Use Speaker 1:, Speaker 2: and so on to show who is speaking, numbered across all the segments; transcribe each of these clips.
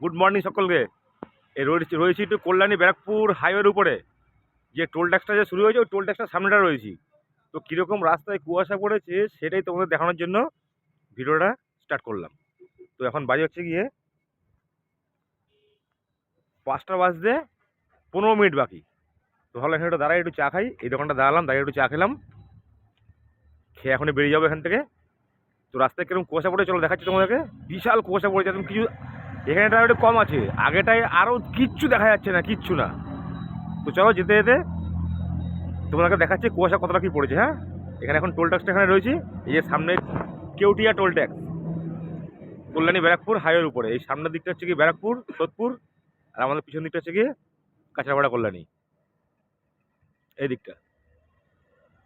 Speaker 1: Good morning সকলকে। এই রয়েছি একটু কল্যাণী ব্যারাকপুর হাইওয়ের উপরে। যে টোল ট্যাক্সটা যে শুরু হয়েছে, ওই টোল ট্যাক্সটার সামনেটা রয়েছি। তো কীরকম রাস্তায় কুয়াশা পড়েছে, সেটাই তোমাদের দেখানোর জন্য ভিডিওটা স্টার্ট করলাম। তো এখন বাজে হচ্ছে গিয়ে পাঁচটা বাজতে পনেরো মিনিট বাকি। তো ভালো এখানে একটু দাঁড়াই, একটু চা খাই। এই দোকানটা দাঁড়ালাম, দাঁড়িয়ে একটু চা খেলাম। খেয়ে এখনই বেরিয়ে যাব এখান থেকে। তো রাস্তায় কীরকম কুয়াশা পড়ে চলো দেখাচ্ছি তোমাদেরকে। বিশাল কুয়াশা পড়েছে, একদম কিছু এখানে এটা একটু কম আছে। আগেটায় আরও কিচ্ছু দেখা যাচ্ছে না, কিচ্ছু না। তো চলো যেতে যেতে তোমাকে দেখাচ্ছি কুয়াশা কতটা কী পড়েছে হ্যাঁ? এখানে এখন টোল ট্যাক্সটা এখানে রয়েছে। এই যে সামনে কেউটিয়া টোল ট্যাক্স কল্যাণী ব্যারাকপুর হাইওয়ের উপরে। এই সামনের দিকটা হচ্ছে কি ব্যারাকপুর, সোদপুর, আর আমাদের পিছন দিকটা হচ্ছে গিয়ে কাঁচরাপাড়া কল্যাণী। এই দিকটা।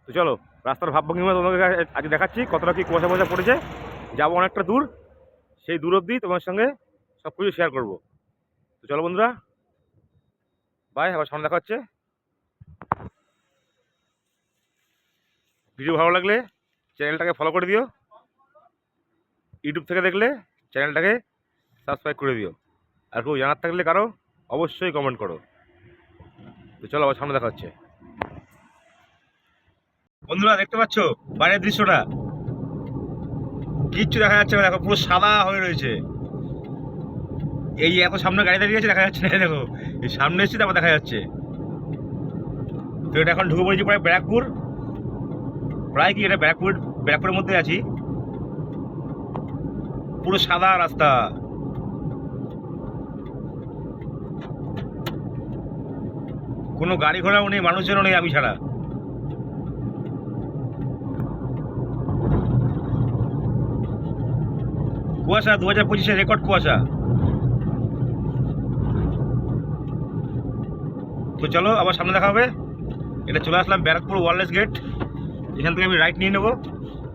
Speaker 1: তো চলো, রাস্তার ভাবভঙ্গিমা তোমাকে আজকে দেখাচ্ছি, কতটা কি কুয়াশা কুয়াশা পড়েছে। যাব অনেকটা দূর, সেই দূর অবধি তোমার সঙ্গে সব কিছু শেয়ার করব। তো চলো বন্ধুরা বাই আবার সামনে দেখা হচ্ছে। ভিডিও ভালো লাগলে চ্যানেলটাকে ফলো করে দিও। ইউটিউব থেকে দেখলে চ্যানেলটাকে সাবস্ক্রাইব করে দিও। আর কেউ জানার থাকলে কারও অবশ্যই কমেন্ট করো। তো চলো আবার সামনে দেখা হচ্ছে। বন্ধুরা, দেখতে পাচ্ছ? বাইরের দৃশ্যটা। কিচ্ছু দেখা যাচ্ছে না, দেখো পুরো সাদা হয়ে রয়েছে। এই এত সামনে গাড়ি দাঁড়িয়ে আছে, দেখা যাচ্ছে না। দেখো, এই সামনে এসেছি, তারপর দেখা যাচ্ছে। তো এটা এখন ঢুকে পড়েছি প্রায় ব্যারাকপুর। প্রায় কি এটা ব্যারাকপুর, ব্যারাকপুরের মধ্যে আছি। পুরো সাদা রাস্তা। কোনো গাড়ি ঘোড়াও নেই, মানুষজনও নেই আমি ছাড়া। কুয়াশা, দু হাজার পঁচিশে রেকর্ড কুয়াশা। তো চলো, আবার সামনে দেখা হবে। এটা চলে আসলাম ব্যারাকপুর ওয়ারলেস গেট। এখান থেকে আমি রাইট নিয়ে নেব।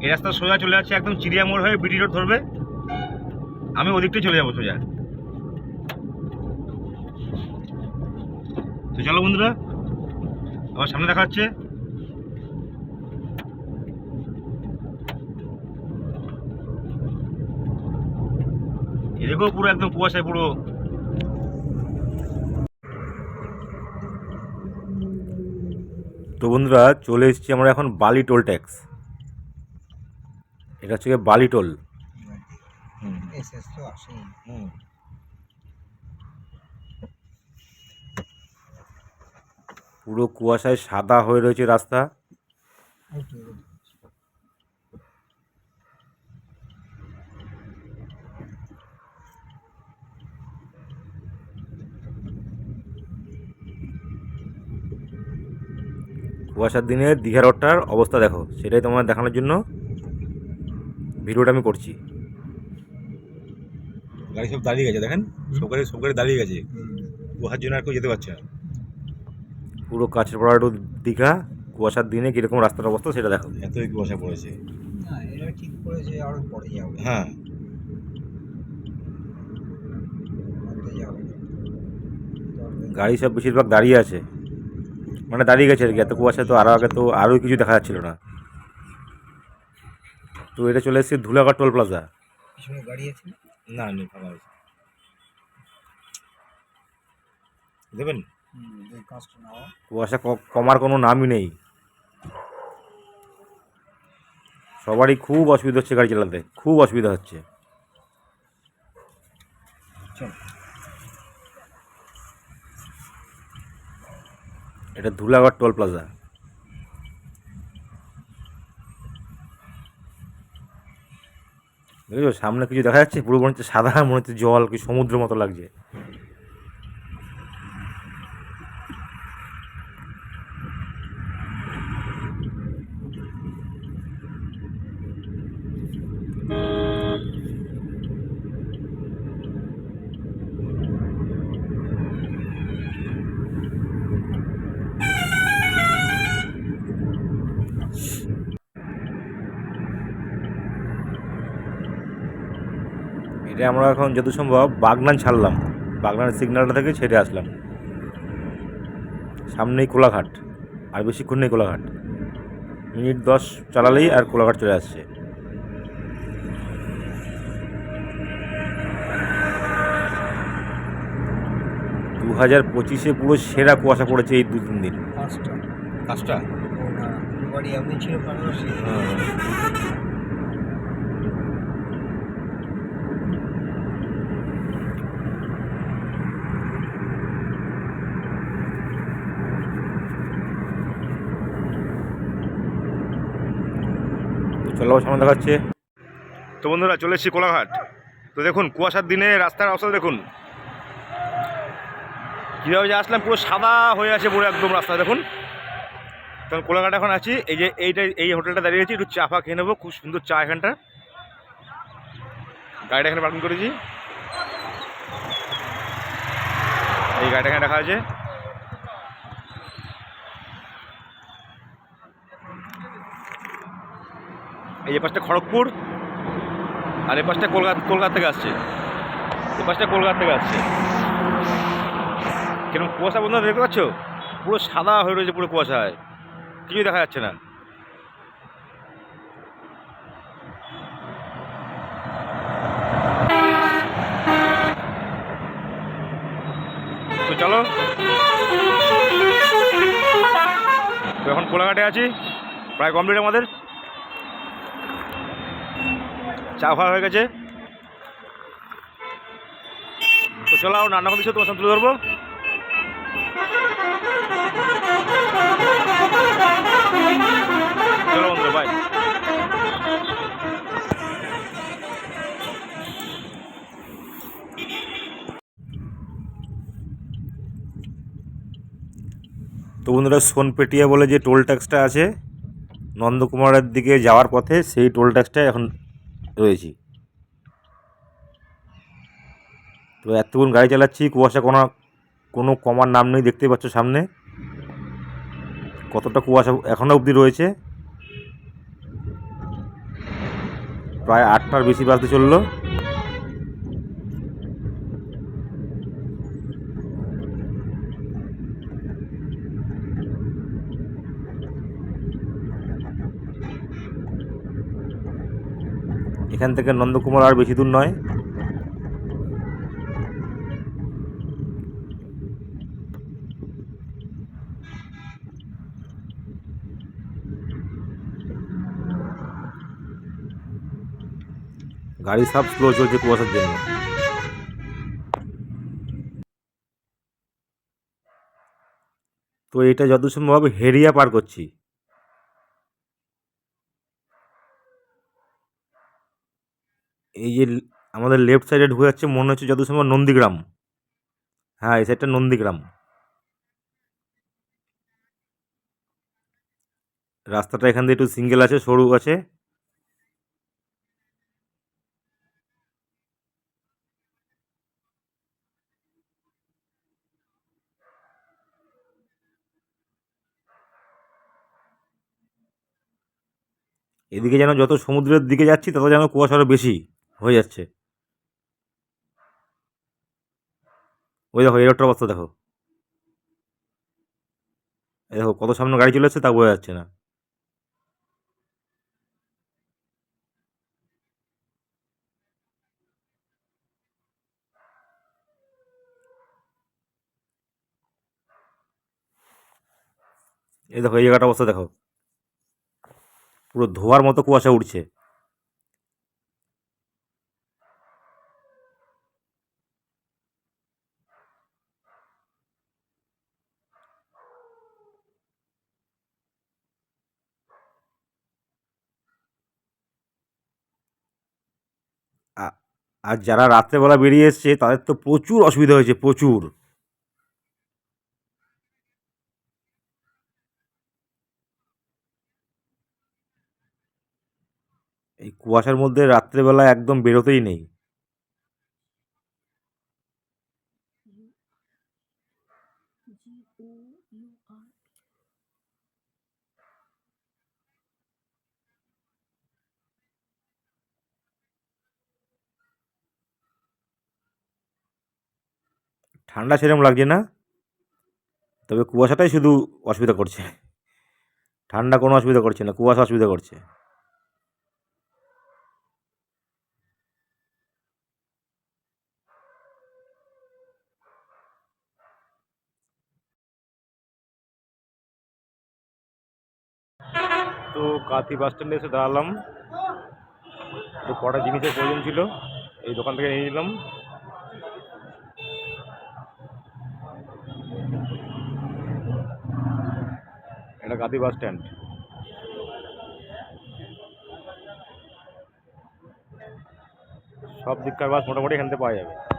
Speaker 1: এই রাস্তা সোজা চলে যাচ্ছে একদম চিড়িয়া মোড় হয়ে বিডি রোড ধরবে। আমি ওদিকটাই চলে যাব সোজা। তো চলো বন্ধুরা, আবার সামনে দেখা হচ্ছে। এদিকেও পুরো একদম কুয়াশায় পুরো তো বন্ধুরা, চলে এসেছি আমরা এখন বালি টোল ট্যাক্স। এটা হচ্ছে বালি টোল। পুরো কুয়াশায় সাদা হয়ে রয়েছে রাস্তা। কুয়াশার দিনে দীঘা রোডটার অবস্থা দেখো সেটাই তোমার দেখানোর জন্য ভিডিওটা আমি করছি। গাড়ি সব দাঁড়িয়ে গেছে দেখেন? সব গাড়ি সব গাড়ি দাঁড়িয়ে গেছে। কুয়াশার জন্য আর কেউ যেতে পারছে না। পুরো কাছের পড়া টু দীঘা কুয়াশার দিনে কীরকম রাস্তার অবস্থা সেটা দেখো। এতই কুয়াশা পড়েছে।
Speaker 2: ঠিক করেছে আরও পরে যাবে।
Speaker 1: হ্যাঁ। গাড়ি সব বেশিরভাগ দাঁড়িয়ে আছে। মানে দাঁড়িয়ে গেছে আর কি। এত কুয়াশা তো আরও আগে তো আরও কিছু দেখা যাচ্ছিল না। তো এটা চলে এসেছে ধুলাঘাট টোল প্লাজা
Speaker 2: গাড়ি আছে না?
Speaker 1: না নেই ফাঁকা আছে দেবেন? কুয়াশা কমার কোনো নামই নেই। সবারই খুব অসুবিধা হচ্ছে গাড়ি চালাতে। খুব অসুবিধা হচ্ছে।
Speaker 2: চল।
Speaker 1: এটা ধুলাগড় টোল প্লাজা। দেখেছ সামনে কিছু দেখা যাচ্ছে, পুরো মনে হচ্ছে সাদা, মনে হচ্ছে জল, কি সমুদ্র মতো লাগছে। এটা আমরা এখন যত সম্ভব বাগনান ছাড়লাম। বাগনান সিগন্যালটা থেকে ছেড়ে আসলাম। সামনেই কোলাঘাট আর বেশিক্ষণ নেই কোলাঘাট। মিনিট দশ চালালেই আর কোলাঘাট চলে আসছে। দু হাজার পঁচিশে পুরো সেরা কুয়াশা পড়েছে এই দু তিন দিন।
Speaker 2: পাঁচটা।
Speaker 1: কাজটা
Speaker 2: ও না বাড়ি এমনি ছিল পাশাপাশি
Speaker 1: চলো, সামনে দেখাচ্ছে। তো বন্ধুরা, চলে এসেছি কোলাঘাট। তো দেখুন, কুয়াশার দিনে রাস্তার অবস্থা দেখুন। কীভাবে যে আসলাম, পুরো সাদা হয়ে আছে পুরো একদম রাস্তা, দেখুন। তখন কোলাঘাট এখন আছি, এই যে এইটা এই হোটেলটা দাঁড়িয়ে আছি, একটু চা ফা খেয়ে নেব, খুব সুন্দর চা এখানটা। গাড়িটা এখানে পার্কিং করেছি। এই গাড়িটা এখানে রাখা আছে। এই পাশটা খড়গপুর, আর এই পাশটা কলকাতা কলকাতা থেকে আসছে। এই পাশটা কলকাতা থেকে আসছে। কীরকম কুয়াশা বন্ধু দেখতে পাচ্ছ? পুরো সাদা হয়ে রয়েছে পুরো কুয়াশায়। কিছুই দেখা যাচ্ছে না। তো চলো। এখন কোলাঘাটে আছি। প্রায় কমপ্লিট আমাদের। চা খাওয়া হয়ে গেছে। তো চলো আর রান্না করতেছো তোমার সাথে তুলে ধরবো। তো বন্ধুরা সোনপেটিয়া বলে যে টোল ট্যাক্সটা আছে, নন্দকুমারের দিকে যাওয়ার পথে সেই টোল ট্যাক্সটায় এখন রয়েছি। তো এতক্ষণ গাড়ি চালাচ্ছি, কুয়াশা কোনো কোনো কমার নাম নেই দেখতে পাচ্ছ সামনে। কতটা কুয়াশা এখনও অবধি রয়েছে। প্রায় আটটার বেশি বাজতে চলল। এখান থেকে নন্দকুমার আর বেশি দূর নয়। গাড়ি সব স্লো চলছে কুয়াশার জন্য। তো এটা যত সম্ভব হেরিয়া পার করছি। এই যে আমাদের লেফট সাইডে ঢুকে যাচ্ছে, মনে হচ্ছে যত সম্ভব নন্দীগ্রাম। হ্যাঁ এই সাইডটা নন্দীগ্রাম। রাস্তাটা এখান দিয়ে একটু সিঙ্গেল আছে, সরু আছে। এদিকে যেন যত সমুদ্রের দিকে যাচ্ছি, তত যেন কুয়াশা আরও বেশি। হয়ে যাচ্ছে। ওই দেখো, এই রোডটার অবস্থা দেখো। দেখো, কত সামনে গাড়ি চলে যাচ্ছে তা বোঝা যাচ্ছে না। এই দেখো, এই জায়গাটা অবস্থা দেখো। পুরো ধোয়ার মতো কুয়াশা উঠছে। আর যারা রাত্রেবেলা বেরিয়ে এসছে, তাদের তো প্রচুর অসুবিধা হয়েছে, প্রচুর। এই কুয়াশার মধ্যে রাত্রেবেলা একদম বেরোতেই নেই। ঠান্ডা সেরকম লাগছে না, তবে কুয়াশাটাই শুধু অসুবিধা করছে। ঠান্ডা কোনো অসুবিধা করছে না, কুয়াশা অসুবিধা করছে। তো কাতি বাস স্ট্যান্ডে এসে দাঁড়ালাম। তো কটা জিনিসের প্রয়োজন ছিল, এই দোকান থেকে নিয়ে নিলাম। এটা গাদি বাস স্ট্যান্ড। সব দিককার বাস মোটামুটি এখান থেকে পাওয়া যাবে।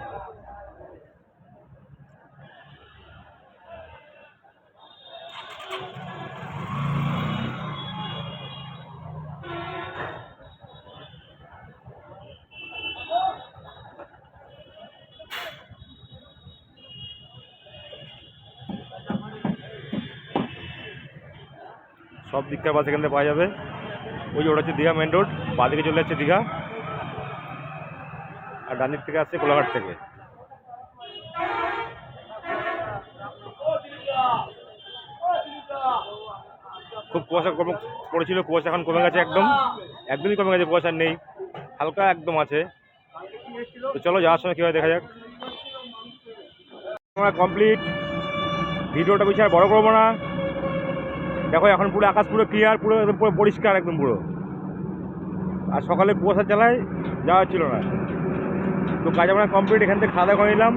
Speaker 1: সব দিককার বাস এখান থেকে পাওয়া যাবে। ওই যে ওটা হচ্ছে দীঘা মেন রোড বাদিকে চলে যাচ্ছে দীঘা। আর ডান থেকে আসছে কোলাঘাট থেকে। খুব কুয়াশা কম পড়েছিল, কুয়াশা এখন কমে গেছে একদম। একদমই কমে গেছে, কুয়াশা নেই। হালকা একদম আছে। তো চলো, যাওয়ার সময় কীভাবে দেখা যাক। আমরা কমপ্লিট ভিডিওটা বেশি আর বড় করব না। দেখো, এখন পুরো আকাশ পুরো ক্লিয়ার পুরো একদম পুরো পরিষ্কার, একদম পুরো। আর সকালে কুয়াশা চালায় যাওয়া ছিল না। তো কাজ আমরা কমপ্লিট এখান থেকে খাওয়া দাওয়া করে নিলাম।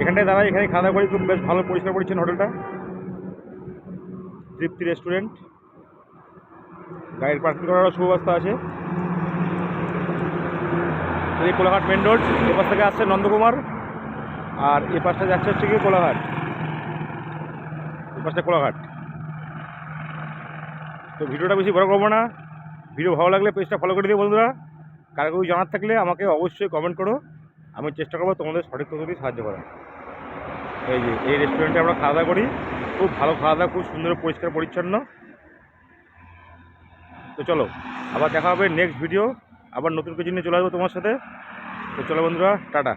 Speaker 1: এখানটায় দাঁড়াই, এখানে খাওয়া দাওয়া করি, খুব বেশ ভালো পরিষ্কার পরিচ্ছন্ন হোটেলটা। তৃপ্তি রেস্টুরেন্ট গাড়ির পার্কিং করারও সুব্যবস্থা আছে। এই কোলাঘাট মেন রোড এ পাশ থেকে আসছে নন্দকুমার। আর এ পাশটা যাচ্ছে হচ্ছে কি কোলাঘাট? এ পাশটা কোলাঘাট। তো ভিডিওটা বেশি বড় করব না। ভিডিও ভালো লাগলে পেজটা ফলো করে দিও বন্ধুরা। কারও কেউ জানার থাকলে আমাকে অবশ্যই কমেন্ট করো। আমি চেষ্টা করব তোমাদের সঠিক তথ্য দিয়ে সাহায্য করার। এই যে, এই রেস্টুরেন্টে আমরা খাওয়া দাওয়া করি। খুব ভালো খাওয়া দাওয়া, খুব সুন্দর, পরিষ্কার, পরিচ্ছন্ন। তো চলো, আবার দেখা হবে নেক্সট ভিডিও আবার নতুন কিছু নিয়ে চলে আসব তোমার সাথে। তো চলো বন্ধুরা, টাটা।